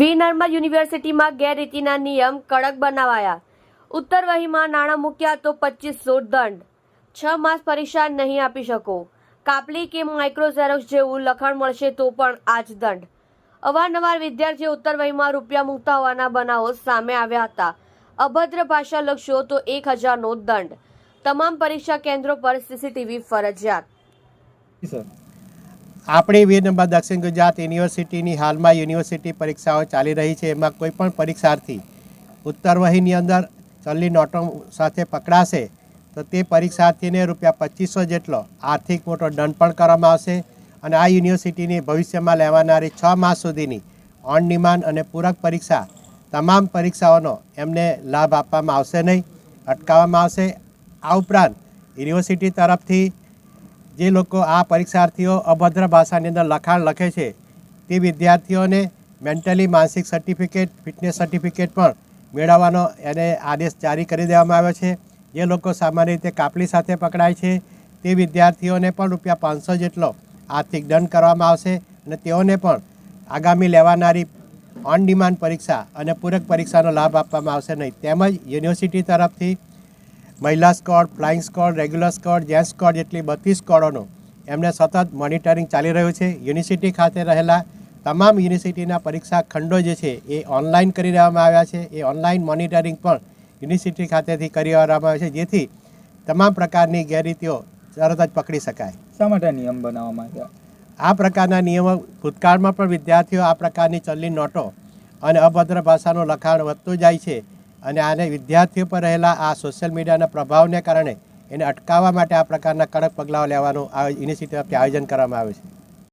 વી નર્મદ યુનિવર્સિટીમાં ગેરરીતિના નિયમ કડક બનાવાયા. ઉત્તર વહીમાં નાણાં મૂક્યા તો પચીસો દંડ. છ માસ પરીક્ષા નહીં આપી શકો. કાપલી કે માઇક્રોઝેરોક્સ જેવું લખાણ મળશે તો પણ આ જ દંડ. અવારનવાર વિદ્યાર્થીઓ ઉત્તર વહીમાં રૂપિયા મૂકતા હોવાના બનાવો સામે આવ્યા હતા. અભદ્ર ભાષા લખશો તો એક હજારનો દંડ. તમામ પરીક્ષા કેન્દ્રો પર સીસીટીવી ફરજિયાત. આપણી વીર નંબર દક્ષિણ ગુજરાત યુનિવર્સિટીની હાલમાં યુનિવર્સિટી પરીક્ષાઓ ચાલી રહી છે. એમાં કોઈ પણ પરીક્ષાર્થી ઉત્તર વહીની અંદર ચલની નોટો સાથે પકડાશે તો તે પરીક્ષાર્થીને રૂપિયા પચીસો જેટલો આર્થિક મોટો દંડ પણ કરવામાં આવશે અને આ યુનિવર્સિટીની ભવિષ્યમાં લેવાનારી છ માસ સુધીની ઓન ડિમાન્ડ અને પૂરક પરીક્ષા તમામ પરીક્ષાઓનો એમને લાભ આપવામાં આવશે નહીં, અટકાવવામાં આવશે. આ ઉપરાંત યુનિવર્સિટી તરફથી જે લોકો આ પરીક્ષાર્થીઓ અભદ્ર ભાષાની અંદર લખાણ લખે છે, તે વિદ્યાર્થીઓને મેન્ટલી માનસિક સર્ટિફિકેટ ફિટનેસ સર્ટિફિકેટ પણ મેળવવાનો એને આદેશ જારી કરી દેવામાં આવ્યો છે. જે લોકો સામાન્ય રીતે કાપલી સાથે પકડાય છે, તે વિદ્યાર્થીઓને પણ રૂપિયા પાંચસો જેટલો આર્થિક દંડ કરવામાં આવશે અને તેઓને પણ આગામી લેવાનારી ઓન ડિમાન્ડ પરીક્ષા અને પૂરક પરીક્ષાનો લાભ આપવામાં આવશે નહીં. તેમજ યુનિવર્સિટી તરફથી મહિલા squad flying squad regular squad gents squad જેટલી બત્રીસ સ્કોડોનું એમને સતત મોનિટરિંગ ચાલી રહ્યું છે. યુનિવર્સિટી ખાતે રહેલા તમામ યુનિવર્સિટીના પરીક્ષા ખંડો જે છે એ ઓનલાઈન કરી દેવામાં આવ્યા છે. એ ઓનલાઈન મોનિટરિંગ પણ યુનિવર્સિટી ખાતેથી કરી દેવામાં આવે છે. જેથી તમામ પ્રકારની ગેરરીતિઓ તરત જ પકડી શકાય. શા માટે નિયમ બનાવવામાં આવ્યા? આ પ્રકારના નિયમો ભૂતકાળમાં પણ વિદ્યાર્થીઓ આ પ્રકારની ચલની નોટો અને અભદ્ર ભાષાનું લખાણ વધતું જાય છે. અને આને વિદ્યાર્થીઓ પર રહેલા આ સોશિયલ મીડિયાના પ્રભાવને કારણે એને અટકાવવા માટે આ પ્રકારના કડક પગલાઓ લેવાનું આ યુનિવર્સિટી આયોજન કરવામાં આવ્યું છે.